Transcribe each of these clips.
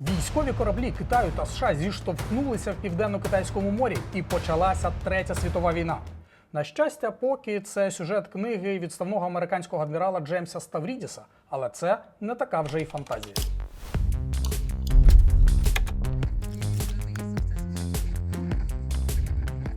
Військові кораблі Китаю та США зіштовхнулися в південно-китайському морі і почалася третя світова війна. На щастя, поки це сюжет книги відставного американського адмірала Джеймса Ставрідіса, але це не така вже й фантазія.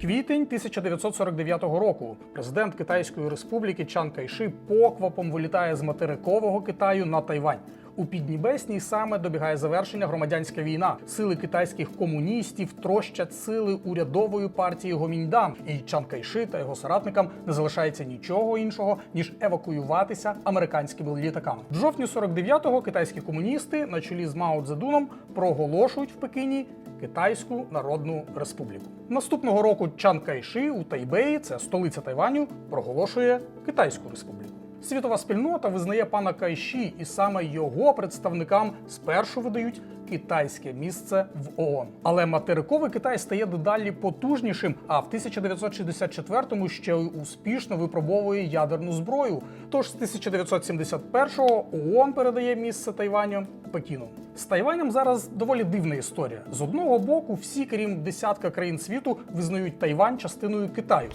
Квітень 1949 року президент Китайської республіки Чан Кайши поквапом вилітає з материкового Китаю на Тайвань. У Піднебесній саме добігає завершення громадянська війна. Сили китайських комуністів трощать сили урядової партії Гоміньдан, і Чан Кайши та його соратникам не залишається нічого іншого ніж евакуюватися американськими літаками. В жовтні 49-го китайські комуністи на чолі з Мао Цзедуном проголошують в Пекіні Китайську Народну Республіку. Наступного року Чан Кайши у Тайбеї, це столиця Тайваню, проголошує Китайську Республіку. Світова спільнота визнає пана Кайші, і саме його представникам спершу видають китайське місце в ООН. Але материковий Китай стає дедалі потужнішим. А в 1964-му ще успішно випробовує ядерну зброю. Тож з 1971-го ООН передає місце Тайваню Пекіну. З Тайванем зараз доволі дивна історія. З одного боку, всі, крім десятка країн світу, визнають Тайвань частиною Китаю.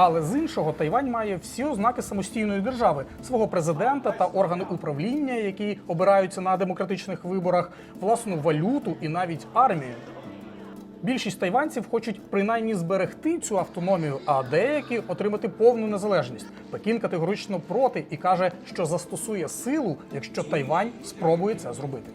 Але з іншого, Тайвань має всі ознаки самостійної держави, свого президента та органи управління, які обираються на демократичних виборах, власну валюту і навіть армію. Більшість тайванців хочуть принаймні зберегти цю автономію, а деякі отримати повну незалежність. Пекін категорично проти і каже, що застосує силу, якщо Тайвань спробує це зробити.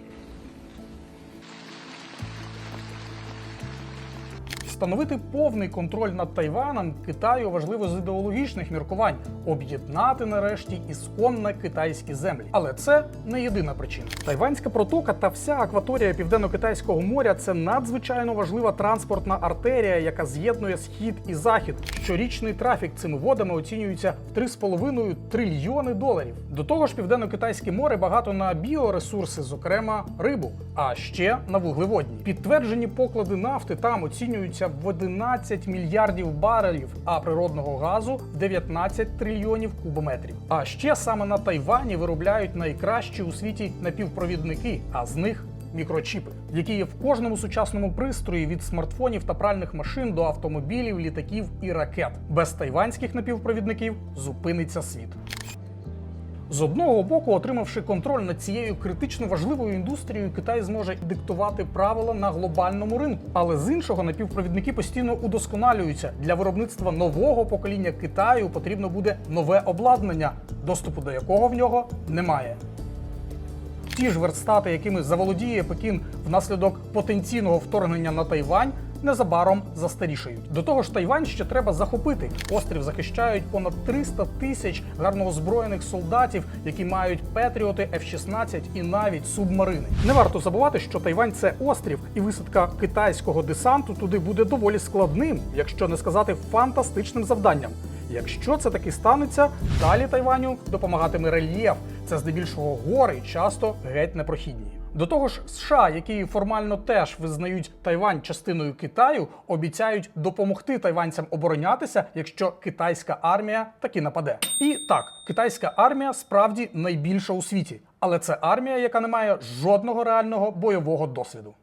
Встановити повний контроль над Тайваном Китаю важливо з ідеологічних міркувань об'єднати нарешті ісконно китайські землі. Але це не єдина причина. Тайванська протока та вся акваторія південно-китайського моря це надзвичайно важлива транспортна артерія, яка з'єднує схід і захід. Щорічний трафік цими водами оцінюється в 3,5 трильйони доларів. До того ж, південно-китайське море багато на біоресурси, зокрема рибу, а ще на вуглеводні. Підтверджені поклади нафти там оцінюються в 11 мільярдів барелів, а природного газу 19 трильйонів кубометрів. А ще саме на Тайвані виробляють найкращі у світі напівпровідники, а з них мікрочіпи, які є в кожному сучасному пристрої від смартфонів та пральних машин до автомобілів, літаків і ракет. Без тайванських напівпровідників зупиниться світ. З одного боку, отримавши контроль над цією критично важливою індустрією, Китай зможе диктувати правила на глобальному ринку. Але з іншого напівпровідники постійно удосконалюються. Для виробництва нового покоління Китаю потрібно буде нове обладнання, доступу до якого в нього немає. Ті ж верстати, якими заволодіє Пекін внаслідок потенційного вторгнення на Тайвань, незабаром застарішають. До того ж, Тайвань ще треба захопити. Острів захищають понад 300 тисяч гарно озброєних солдатів, які мають Петріоти, F-16 і навіть субмарини. Не варто забувати, що Тайвань це острів, і висадка китайського десанту туди буде доволі складним, якщо не сказати фантастичним завданням. Якщо це таки станеться, далі Тайваню допомагатиме рельєф. Це здебільшого гори, часто геть непрохідні. До того ж, США, які формально теж визнають Тайвань частиною Китаю, обіцяють допомогти тайванцям оборонятися, якщо китайська армія таки нападе. І так, китайська армія справді найбільша у світі, але це армія, яка не має жодного реального бойового досвіду.